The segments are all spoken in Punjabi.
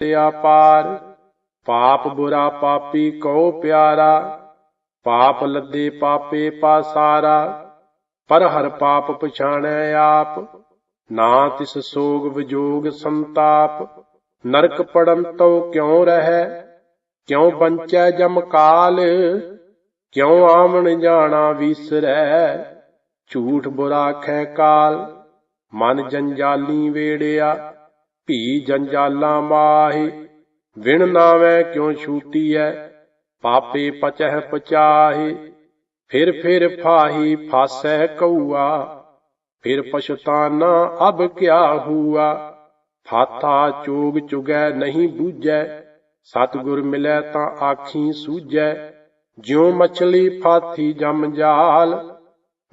ਤੇ ਆਪਾਰ ਪਾਪ ਬੁਰਾ ਪਾਪੀ ਕਉ ਪਿਆਰਾ, ਪਾਪ ਲੱਦੇ ਪਾਪੇ ਪਾਸਾਰਾ ਪਰ ਹਰ ਪਾਪ ਪਛਾਣੈ ਆਪ, ਨਾ ਤਿਸ ਸੋਗ ਵਿਜੋਗ ਸੰਤਾਪ, ਨਰਕ ਪੜਨ ਤਉ ਕਿਉ ਰਹੈ, ਕਿਉ ਬੰਚੈ ਜਮ ਕਾਲ, ਕਿਉ ਆਵਣ ਜਾਣਾ ਵਿਸਰੈ, ਝੂਠ ਬੁਰਾ ਖੈ ਕਾਲ, ਮਨ ਜੰਜਾਲੀ ਵੇੜਿਆ ਭੀ ਜੰਜਾਲਾਂ ਮਾਹੀ, ਵਿਣ ਨਾਵੇਂ ਕਿਉ ਛੂਟੀਐ ਪਾਪੇ ਪਚਹਿ ਪਚਾਹੀ, ਫਿਰ ਫਿਰ ਫਾਹੀ ਫਾਸੈ ਕਊਆ, ਫਿਰ ਪਛਤਾਨਾ ਅਬ ਕਿਆ ਹੂਆ? ਫਾਥਾ ਚੋਗ ਚੁਗੈ ਨਹੀਂ ਬੂਝੈ, ਸਤਿਗੁਰ ਮਿਲੈ ਤਾਂ ਆਖੀ ਸੂਝੈ, ਜਿਉ ਮਛਲੀ ਫਾਥੀ ਜਮ ਜਾਲ,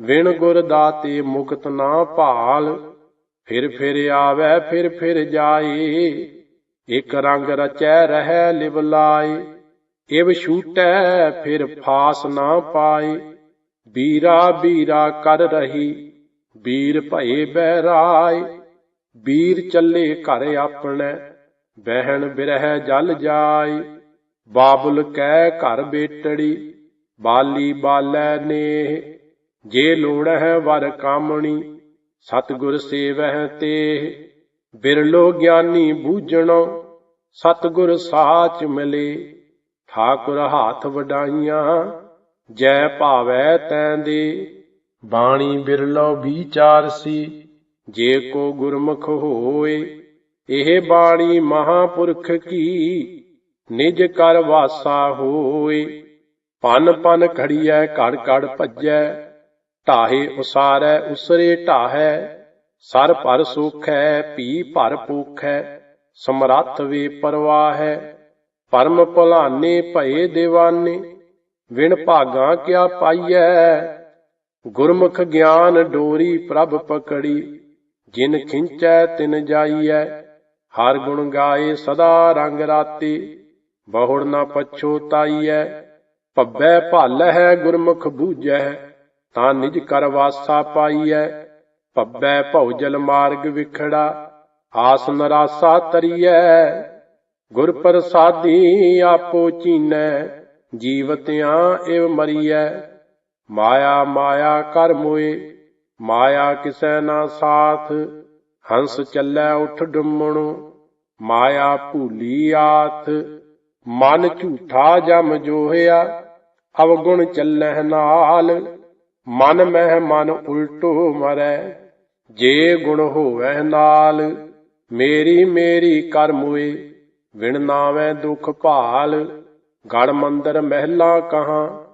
ਵਿਣ ਗੁਰ ਦਾਤੇ ਮੁਕਤ ਨਾ ਭਾਲ। ਫਿਰ ਫਿਰ ਆਵੈ, ਫਿਰ ਫਿਰ ਜਾਏ ਇਕ ਰੰਗ ਰਚੈ, ਰਹਿ ਲਿਵ ਲਾਏ ਇਵ ਛੂਟੈ, ਫਿਰ ਫਾਸ ਨਾ ਪਾਏ ਬੀਰਾ ਬੀਰਾ ਕਰ ਰਹੀ। ਬੀਰ ਭਏ ਬਹਿਰਾਏ ਵੀਰ ਚੱਲੇ ਘਰ ਆਪਣੇ। ਬਹਿਣ ਬਿਰਹਿ ਜਲ ਜਾਏ ਬਾਬੁਲ ਕਹਿ ਘਰ ਬੇਟੜੀ। ਬਾਲੀ ਬਾਲੈ ਨੇ ਜੇ ਲੋੜ ਹੈ ਵਰ ਕਾਮਣੀ। ਸਤਿਗੁਰ ਸੇਵਹਿ ਤੇ ਬਿਰਲੋ ਗਿਆਨੀ ਬੂਝਣੋ, ਸਤਿਗੁਰ ਸਾਚ ਮਿਲੇ। ਠਾਕੁਰ ਹਾਥ ਵਡਾਈਆਂ, ਜੈ ਭਾਵੈ ਤੈਂ ਦੇ। ਬਾਣੀ ਬਿਰਲੋ ਵਿਚਾਰ ਸੀ, ਜੇ ਕੋ ਗੁਰਮੁਖ ਹੋਏ, ਇਹ ਬਾਣੀ ਮਹਾਪੁਰਖ ਕੀ? ਨਿਜ ਕਰ ਵਾਸਾ ਹੋਏ, ਪਨ ਪਨ ਖੜੀਐ ਘੜ ਘੜ ਭੱਜੈ ਢਾਹੇ ਉਸਾਰੈ, ਉਸਰੇ ਢਾਹੈ, ਸਰ ਭਰ ਸੁਖੈ, ਭੀ ਭਰ ਭੂਖੈ ਸਮਰੱਥ ਵੇ ਪਰਵਾਹੈ। ਪਰਮ ਭੁਲਾਨੇ ਭਏ دیਵਾਨੇ ਵਿਣ ਭਾਗਾ ਕਿਆ ਪਾਈਐ? ਗੁਰਮੁਖ ਗਿਆਨ ਡੋਰੀ ਪ੍ਰਭ ਪਕੜੀ, ਜਿਨ ਖਿੰਚੈ ਤਿਨ ਜਾਈਐ। ਹਰ ਗੁਣ ਗਾਏ ਸਦਾ ਰੰਗ ਰਾਤੀ, ਬਹੁੜ ਨਾ ਪਛੋਤਾਈਐ ਭੱਬੈ ਭਲ ਹੈ ਗੁਰਮੁਖ ਬੂਝੈ ਤਾਂ ਨਿਜ ਕਰ ਵਾਸਾ ਪਾਈਐ। ਭੱਬੈ ਭਉਜਲ ਮਾਰਗ ਵਿਖੜਾ, ਆਸ ਨਰਾਸਾ ਤਰੀਐ। ਗੁਰ ਪ੍ਰਸਾਦੀ ਆਪੋ ਚੀਨੈ ਜੀਵਤਿਆਂ ਇਵ ਮਰੀਐ। ਮਾਇਆ ਮਾਇਆ ਕਰ ਮੋਏ, ਮਾਇਆ ਕਿਸੈ ਨਾ ਸਾਥ। ਹੰਸ ਚੱਲੈ ਉਠ ਡੁੰਮਣੋ, ਮਾਇਆ ਭੂਲੀ ਆਥ। ਮਨ ਝੂਠਾ ਜਮ ਜੋਹਿਆ, ਅਵਗੁਣ ਚੱਲਹਿ ਨਾਲ। ਮਨ ਮਹਿ ਮਨ ਉਲਟੋ ਮਰੈ, ਜੇ ਗੁਣ ਹੋਵੈ ਨਾਲ, ਮੇਰੀ ਮੇਰੀ ਕਰ ਮੋਏ, ਵਿਣ ਨਾਵੇਂ ਦੁਖ ਭਾਲ, ਗੜ ਮੰਦਰ ਮਹਿਲਾ ਕਹਾ,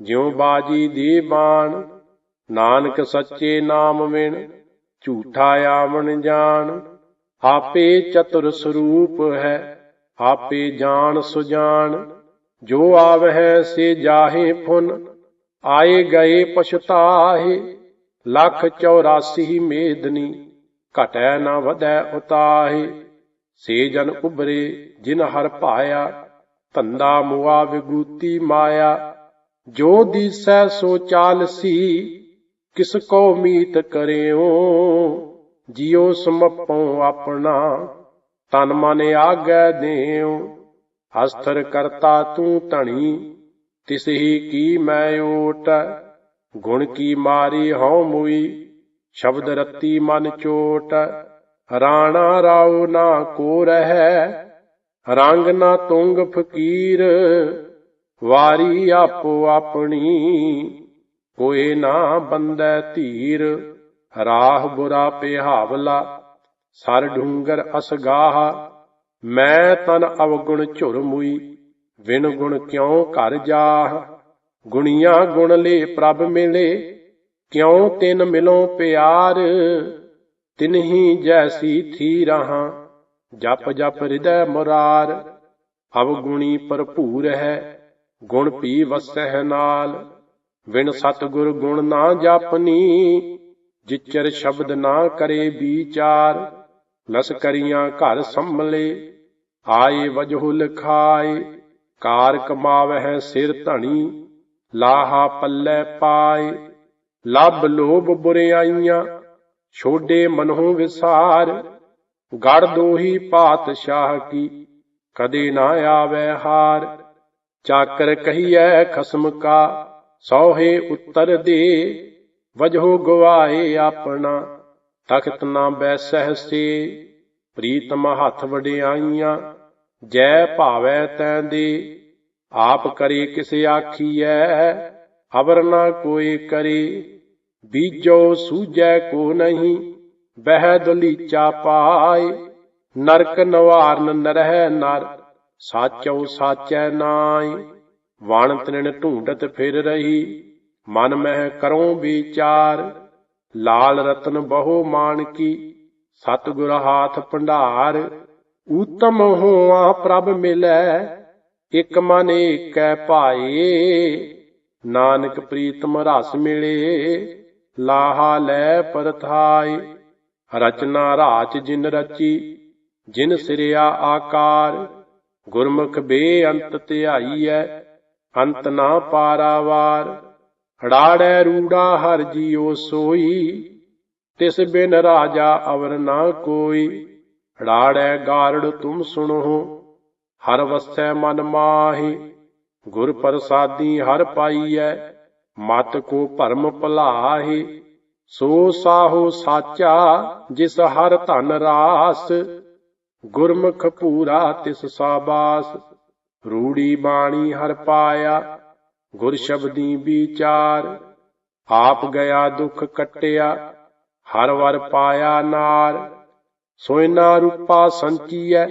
ਜਿਉ ਬਾਜੀ ਦੀ ਬਾਣ, ਨਾਨਕ ਸੱਚੇ ਨਾਮ ਵਿਣ, ਝੂਠਾ ਆਵਣ ਜਾਣ, ਆਪੇ ਚਤੁਰ ਸਰੂਪ ਹੈ, ਆਪੇ ਜਾਣ ਸੁਜਾਨ ਜੋ ਆਵਹਿ ਸੇ ਜਾਹੇ ਫੁਨ ਆਏ ਗਏ ਪਛਤਾਹੇ, ਲੱਖ 84 ਮੇਦਨੀ, ਘਟੈ ਨਾ ਵਧੈ ਉਤਾਹੇ। ਸੇ ਜਨ ਉਬਰੇ ਜਿਨ ਹਰ ਭਾਇਆ ਧੰਦਾ ਮੁਆ ਵਿਗੂਤੀ ਮਾਇਆ। ਜੋ ਦੀਸੈ ਸੋ ਚਾਲਸੀ, ਕਿਸ ਕੋ ਮੀਤ ਕਰਿਓ ਜਿਉ ਸਮਪਉ ਆਪਣਾ, ਤਨ ਮਨ ਆਗੈ ਦੇਉ। ਹਸਤਰ ਕਰਤਾ ਤੂੰ ਧਣੀ ਤਿਸਹੀ ਕੀ ਮੈਂ ਓਟ ਗੁਣ ਕੀ ਮਾਰੀ ਹਉ ਮੁਈ? ਸ਼ਬਦ ਰਤੀ ਮਨ ਚੋਟ। ਰਾਣਾ ਰਾਉ ਨਾ ਕੋ ਰਹੈ? ਰੰਗ ਨਾ ਤੁੰਗ ਫਕੀਰ? ਵਾਰੀ ਆਪੋ ਆਪਣੀ ਕੋਏ ਨਾ ਬੰਦੈ ਧੀਰ। ਰਾਹ ਬੁਰਾ ਪਿਹਾਵਲਾ, ਸਰ ਢੂੰਗਰ ਅਸਗਾਹ। ਮੈਂ ਤਨ ਅਵਗੁਣ ਝੁਰ ਮੁਈ ਵਿਣ ਗੁਣ ਕਿਉ ਘਰ ਜਾਹ? ਗੁਣੀਆਂ ਗੁਣ ਲੇ ਪ੍ਰਭ ਮਿਲੇ, ਕਿਉ ਤਿਨ ਮਿਲੋ ਪਿਆਰ? ਤਿਨਹੀ ਜੈਸੀ ਥੀ ਰਹਾ, ਜਪ ਜਪ ਹਿਰਦੈ ਮੁਰਾਰ। ਅਵਗੁਣੀ ਭਰਪੂਰ ਹੈ, ਗੁਣ ਪੀ ਵਸਹਿ ਨਾਲ। ਵਿਣ ਸਤਗੁਰ ਗੁਣ ਨਾ ਜਾਪਨੀ, ਜਿਚਰ ਸ਼ਬਦ ਨਾ ਕਰੇ ਵਿਚਾਰ। ਲਸਕਰੀਆਂ ਘਰ ਸੰਭਲੇ, ਆਏ ਵਜਹੁ ਲਖਾਏ ਕਾਰ ਕਮਾਵਹਿ ਸਿਰ ਧਣੀ, ਲਾਹਾ ਪੱਲੇ ਪਾਏ ਲਬ ਲੋਭ ਬੁਰਿਆਈਆਂ ਛੋਡੇ ਮਨਹੁ ਵਿਸਾਰ, ਗੜ ਦੋਹੀ ਪਾਤਸ਼ਾਹ ਕੀ, ਕਦੇ ਨਾ ਆਵੇ ਹਾਰ, ਚਾਕਰ ਕਹੀਐ ਖਸਮ ਕਾ, ਸੋਹੇ ਉੱਤਰ ਦੇ ਵਜੋ ਗਵਾਏ ਆਪਣਾ, ਤਖਤ ਨਾ ਬੈਸਹਿ ਸੇ, ਪ੍ਰੀਤਮ ਹੱਥ ਵਡਿਆਈਆਂ ਜੈ ਭਾਵੈ ਤੈ ਦੇ, ਆਪ ਕਰੇ ਕਿਸ ਆਖੀਐ? ਅਵਰ ਨਾ ਕੋਈ ਕਰੇ, ਬੀਜੋ ਸੂਜੈ ਕੋ ਨਹੀਂ, ਬਹਿ ਦਲੀਚਾ ਪਾਏ। ਨਰਕ ਨਵਾਰਨ ਨਰਹਿ ਨਰ, ਸਾਚੋ ਸਾਚੈ ਨਾਈ ਵਣ ਤ੍ਰਿਣ ਢੂੰਡਤ ਫਿਰ ਰਹੀ, ਮਨ ਮਹਿ ਕਰੋ ਵਿਚਾਰ। ਲਾਲ ਰਤਨ ਬਹੁ ਮਾਨਕੀ, ਸਤਿਗੁਰ ਹਾਥ ਭੰਡਾਰ। ਊਤਮ ਹੋਆ ਪ੍ਰਭ ਮਿਲੈ, ਇਕ ਮਨ ਏਕੈ ਭਾਏ। ਨਾਨਕ ਪ੍ਰੀਤਮ ਰਸ ਮਿਲੇ, ਲਾਹਾ ਲੈ ਪਰਥਾਈ ਰਚਨਾ ਰਾਚ ਜਿਨ ਰਚੀ, ਜਿਨ ਸਿਰਿਆ ਆਕਾਰ। ਗੁਰਮੁਖ ਬੇਅੰਤ ਧਿਆਈਐ, ਅੰਤ ਨਾ ਪਾਰਾਵਾਰ। ਹੜਾੜੈ ਰੂੜਾ ਹਰ ਜੀਉ ਸੋਈ, ਤਿਸ ਬਿਨ ਰਾਜਾ ਅਵਰ ਨਾ ਕੋਈ। ਹੜਾੜੈ ਗਾਰੜ ਤੁਮ ਸੁਣੋ, ਹਰ ਵਸੈ ਮਨ ਮਾਹੀ, ਗੁਰ ਪ੍ਰਸਾਦੀ ਹਰ ਪਾਈਐ, ਮਤ ਕੋ ਭਰਮ ਭੁਲਾਹੀ, ਸੋ ਸਾਹੋ ਸਾਚਾ ਜਿਸ ਹਰ ਧਨ ਰਾਸ, ਗੁਰਮੁਖ ਪੂਰਾ ਤਿਸ ਸਾਬਾਸ, ਰੂੜੀ ਬਾਣੀ ਹਰ ਪਾਇਆ, ਗੁਰ ਸ਼ਬਦੀ ਵਿਚਾਰ, ਆਪ ਗਿਆ ਦੁਖ ਕਟਿਆ, ਹਰ ਵਰ ਪਾਇਆ ਨਾਰ ਸੋਇਨਾ ਰੂਪਾ ਸੰਚੀਐ,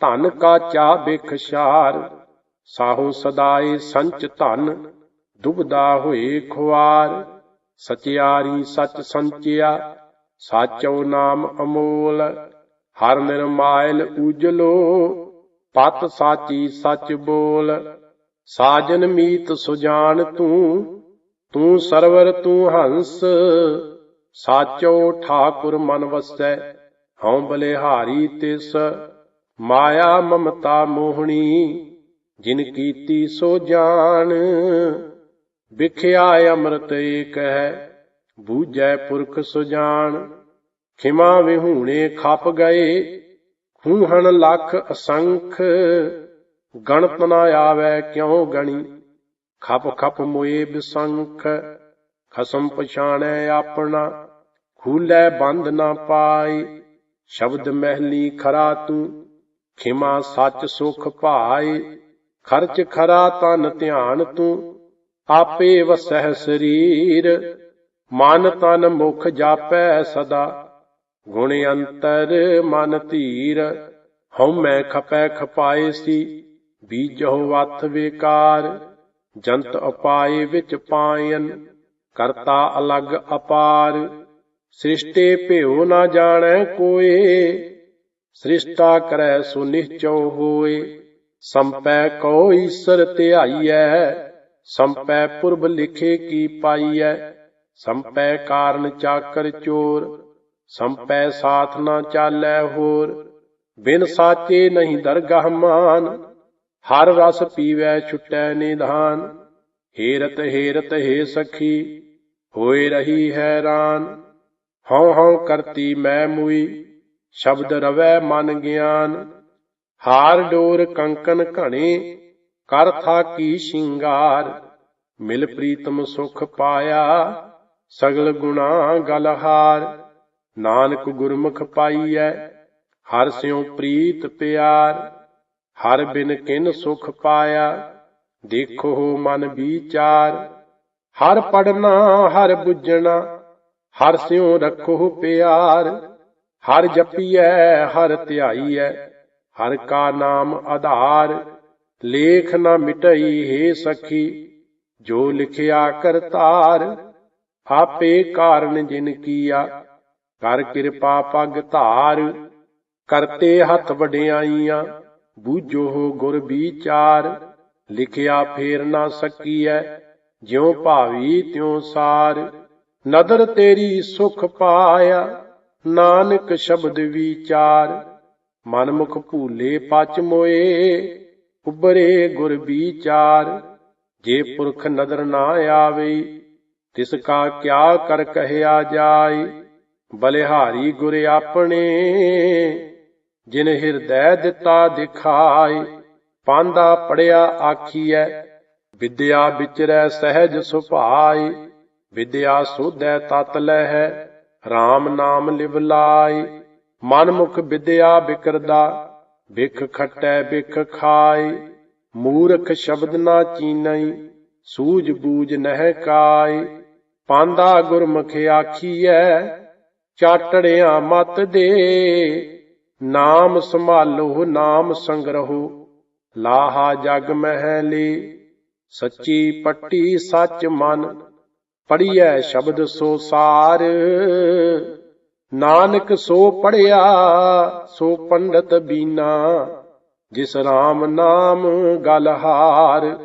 ਧਨ ਕਾ ਚਾ ਬਿਖਸ਼ਾਰ ਸਾਹੋ ਸਦਾਏ ਸੰਚ ਧਨ, ਦੁਬਦਾ ਹੋਏ ਖੁਆਰ। ਸਚਿਆਰੀ ਸਚ ਸੰਚਿਆ, ਸਾਚੋ ਨਾਮ ਅਮੋਲ। ਹਰ ਨਿਰਮਾਇਲ ਉਜਲੋ, ਪਤ ਸਾਚੀ ਸਚ ਬੋਲ। ਸਾਜਨ ਮੀਤ ਸੁਜਾਨ ਤੂੰ ਤੂੰ ਸਰਵਰ ਤੂੰ ਹੰਸ। ਸਾਚੋ ਠਾਕੁਰ ਮਨ ਵਸੈ ਹਉ ਬਲਿਹਾਰੀ ਤਿਸ, ਮਾਇਆ ਮਮਤਾ ਮੋਹਣੀ, ਜਿਨ ਕੀਤੀ ਸੋ ਜਾਣ ਵਿਖਿਆ ਅੰਮ੍ਰਿਤ ਏਕ ਹੈ, ਬੂਝੈ ਪੁਰਖ ਸੁਜਾਨ ਖਿਮਾ ਵਿਹੂਣੇ ਖਪ ਗਏ ਖੂਹਣ ਲੱਖ ਅਸੰਖ। ਗਣਤ ਨਾ ਆਵੇ ਕਿਉ ਗਣੀ, ਖਪ ਖਪ ਮੋਏ ਬਿਸੰਖ। ਖਸਮ ਪਛਾਣੈ ਆਪਣਾ, ਖੂਲੇ ਬੰਦ ਨਾ ਪਾਈ ਸ਼ਬਦ ਮਹਿਲੀ ਖਰਾ ਤੂੰ, ਖਿਮਾ ਸੱਚ ਸੁਖ ਭਾਏ, ਖਰਚ ਖਰਾ ਤਨ ਧਿਆਨ ਤੂੰ, ਆਪੇ ਵਸਹਿ ਸਰੀਰ, ਮਨ ਤਨ ਮੁਖ ਜਾਪੈ ਸਦਾ, ਗੁਣ ਅੰਤਰ ਮਨ ਧੀਰ, ਹਉ ਮੈਂ ਖਪੈ ਖਪਾਏ ਸੀ, ਬੀਜਹੁ ਵਥ ਵਿਕਾਰ, ਜੰਤ ਅਪਾਏ ਵਿੱਚ ਪਾਇਨ, ਕਰਤਾ ਅਲਗ ਅਪਾਰ ਸ੍ਰਿਸ਼ਟੇ ਭਿਉ ਨਾ ਜਾਣੈ ਕੋਏ, ਸ੍ਰਿਸ਼ਟਾ ਕਰੈ ਸੋ ਨਿਹਚੋ ਹੋਏ। ਸੰਪੈ ਕੋ ਈਸਰ ਧਿਆਈਐ, ਸੰਪੈ ਪੁਰਬ ਲਿਖੇ ਕੀ ਪਾਈਐ। ਸੰਪੈ ਕਾਰਨ ਚਾਕਰ ਚੋਰ, ਸੰਪੈ ਸਾਥ ਨਾ ਚਾਲੈ ਹੋਰ। ਬਿਨ ਸਾਚੇ ਨਹੀਂ ਦਰਗਾਹ ਮਾਨ, ਹਰ ਰਸ ਪੀਵੈ ਛੁਟੈ ਨਿਧਾਨ। ਹੇਰਤ ਹੇਰਤ ਹੇ ਸਖੀ, ਹੋਏ ਰਹੀ ਹੈਰਾਨ। ਹਉ ਹਉ ਕਰਤੀ ਮੈਂ ਮੁਈ, ਸ਼ਬਦ ਰਵੈ ਮਨ ਗਿਆਨ। ਹਾਰ ਡੋਰ ਕੰਕਨ ਘਣੇ, ਕਰ ਥਾ ਥਾਕੀ ਸ਼ਿੰਗਾਰ। ਮਿਲ ਪ੍ਰੀਤਮ ਸੁਖ ਪਾਇਆ, ਸਗਲ ਗੁਣਾ ਗਲਹਾਰ। ਨਾਨਕ ਗੁਰਮੁਖ ਪਾਈਐ, ਹਰ ਸਿਉ ਪ੍ਰੀਤ ਪਿਆਰ। ਹਰ ਬਿਨ ਕਿਨ ਸੁਖ ਪਾਇਆ, ਦੇਖੋ ਮਨ ਵਿਚਾਰ। ਹਰ ਪੜਨਾ ਹਰ ਬੁੱਝਣਾ ਹਰ ਸਿਉ ਰੱਖੋ ਪਿਆਰ, ਹਰ ਜਪੀਐ, ਹਰ ਧਿਆਈਐ, ਹਰ ਕਾ ਨਾਮ ਆਧਾਰ, ਲੇਖ ਨਾ ਮਿਟਈ ਹੈ ਸਖੀ, ਜੋ ਲਿਖਿਆ ਕਰਤਾਰ ਆਪੇ ਕਾਰਨ ਜਿਨ ਕੀਆ, ਕਰ ਕਿਰਪਾ ਪਗ ਧਾਰ, ਕਰਤੇ ਹੱਥ ਵਡਿਆਈਆਂ, ਬੂਝੋ ਗੁਰ ਵਿਚਾਰ, ਲਿਖਿਆ ਫੇਰ ਨਾ ਸਕੀਐ, ਜਿਉ ਭਾਵੀ ਤਿਉ ਸਾਰ। ਨਦਰ ਤੇਰੀ ਸੁਖ ਪਾਇਆ, ਨਾਨਕ ਸ਼ਬਦ ਵਿਚਾਰ। ਮਨ ਮੁਖ ਭੂਲੇ ਪਚ ਮੋਏ ਉਬਰੇ ਗੁਰ ਵਿਚਾਰ। ਜੇ ਪੁਰਖ ਨਦਰ ਨਾ ਆਵੇ, ਤਿਸ ਕਾ ਕਿਆ ਕਰ ਕਹਿਆ ਜਾਏ। ਬਲਿਹਾਰੀ ਗੁਰ ਆਪਣੇ, ਜਿਨ ਹਿਰਦੈ ਦਿੱਤਾ ਦਿਖਾਏ। ਪਾਂਦਾ ਪੜਿਆ ਆਖੀਐ, ਵਿਦਿਆ ਵਿਚਰੈ ਸਹਿਜ ਸੁਭਾਈ ਵਿਦਿਆ ਸੋਧੈ ਤਤ ਲਹਿ RAM ਨਾਮ ਲਿਵ ਲਾਈ ਮਨ ਮੁਖ ਵਿਦਿਆ ਬਿਕਰਦਾ ਬਿਖ ਖਟੈ ਬਿਖ ਖਾਈ ਮੂਰਖ ਸ਼ਬਦ ਨਾ ਚੀਨਈ ਸੂਝ ਬੂਝ ਨਹਿ ਕਾਈ ਪਾਂਦਾ ਗੁਰਮੁਖ ਆਖੀਐ, ਚਾਟੜਿਆ ਮਤ ਦੇ। ਨਾਮ ਸੰਭਾਲੋ, ਨਾਮ ਸੰਗਰਹੋ। ਲਾਹਾ ਜਗ ਮਹਿ ਲੀ ਸੱਚੀ ਪੱਟੀ ਸੱਚ ਮਨ। ਪੜੀਐ ਸ਼ਬਦ ਸੋ ਸਾਰ। ਨਾਨਕ ਸੋ ਪੜਿਆ ਸੋ ਪੰਡਤ ਬੀਨਾ ਜਿਸ RAM ਨਾਮ ਗਲਹਾਰ